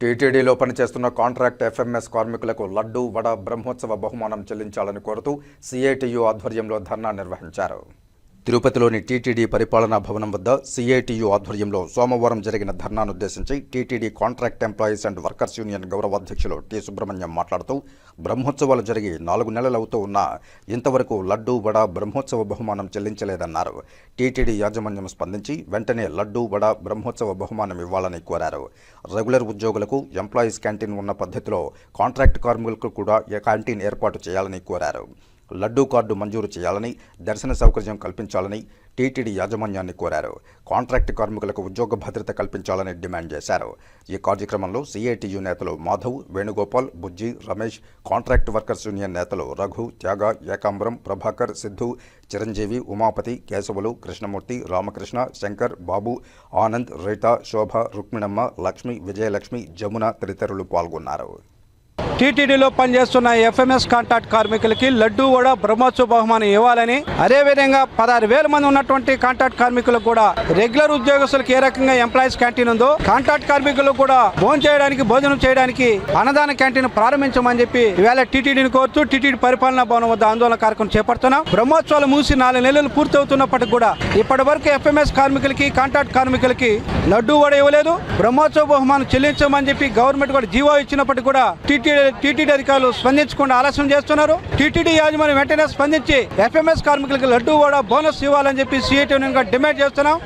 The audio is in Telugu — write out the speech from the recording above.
టీటీడీలో పనిచేస్తున్న కాంట్రాక్ట్ ఎఫ్ఎంఎస్ కార్మికులకు లడ్డు వడ బ్రహ్మోత్సవ బహుమానం చెల్లించాలని కోరుతూ సిఐటియు ఆధ్వర్యంలో ధర్నా నిర్వహించారు. తిరుపతిలోని టీటీడీ పరిపాలనా భవనం వద్ద సిఐటియు ఆధ్వర్యంలో సోమవారం జరిగిన ధర్నానుద్దేశించి TTD contract employees and workers union గౌరవ అధ్యక్షులు టి సుబ్రహ్మణ్యం మాట్లాడుతూ బ్రహ్మోత్సవాలు జరిగి నాలుగు నెలలవుతూ ఉన్నా ఇంతవరకు లడ్డు వడ బ్రహ్మోత్సవ బహుమానం చెల్లించలేదన్నారు. టీటీడీ యాజమాన్యం స్పందించి వెంటనే లడ్డు వడ బ్రహ్మోత్సవ బహుమానం ఇవ్వాలని కోరారు. రెగ్యులర్ ఉద్యోగులకు ఎంప్లాయీస్ క్యాంటీన్ ఉన్న పద్ధతిలో కాంట్రాక్ట్ కార్మికులకు కూడా క్యాంటీన్ ఏర్పాటు చేయాలని కోరారు. లడ్డూ కార్డు మంజూరు చేయాలని దర్శన సౌకర్యం కల్పించాలని టీటీడీ యాజమాన్యాన్ని కోరారు. కాంట్రాక్ట్ కార్మికులకు ఉద్యోగ భద్రత కల్పించాలని డిమాండ్ చేశారు. ఈ కార్యక్రమంలో సీఐటియు నేతలు Madhav Venugopal Bujji Ramesh contract workers union నేతలు రఘు త్యాగ ఏకాంబరం ప్రభాకర్ సిద్ధు చిరంజీవి ఉమాపతి కేశవులు కృష్ణమూర్తి రామకృష్ణ శంకర్ బాబు ఆనంద్ రీటా శోభ రుక్మిణమ్మ లక్ష్మి విజయలక్ష్మి జమున తదితరులు పాల్గొన్నారు. టీటీడీలో పనిచేస్తున్న ఎఫ్ఎంఎస్ కాంట్రాక్ట్ కార్మికులకి లడ్డూ కూడా బ్రహ్మోత్సవ బహుమానం ఇవ్వాలని. అదేవిధంగా పదహారు వేల మంది ఉన్నటువంటి కాంట్రాక్ట్ కార్మికులకు కూడా రెగ్యులర్ ఉద్యోగస్తులకు ఏ రకంగా ఎంప్లాయీస్ క్యాంటీన్ ఉందో కాంట్రాక్ట్ కార్మికులకు కూడా భోజనం చేయడానికి భోజనం చేయడానికి అన్నదాన క్యాంటీన్ ప్రారంభించమని చెప్పి ఇవాళ టీటీడీని కోరుతూ టీటీడీ పరిపాలనా భవనం వద్ద ఆందోళన కార్యక్రమం చేపడుతున్నాం. బ్రహ్మోత్సవాలు మూసి నాలుగు నెలలు పూర్తవుతున్నప్పటికీ కూడా ఇప్పటి వరకు ఎఫ్ఎంఎస్ కార్మికులకి కాంట్రాక్ట్ కార్మికులకి లడ్డూ కూడా ఇవ్వలేదు. బ్రహ్మోత్సవ బహుమానం చెల్లించమని చెప్పి గవర్నమెంట్ కూడా జీవో ఇచ్చినప్పటికీ కూడా టీటీడీ టీటీడీ అధికారులు స్పందించకుండా ఆలస్యం చేస్తున్నారు. టీటీడీ యాజమాన్యం వెంటనే స్పందించి ఎఫ్ఎంఎస్ కార్మికులకు లడ్డూ కూడా బోనస్ ఇవ్వాలని చెప్పి సిఐటి డిమాండ్ చేస్తున్నాం.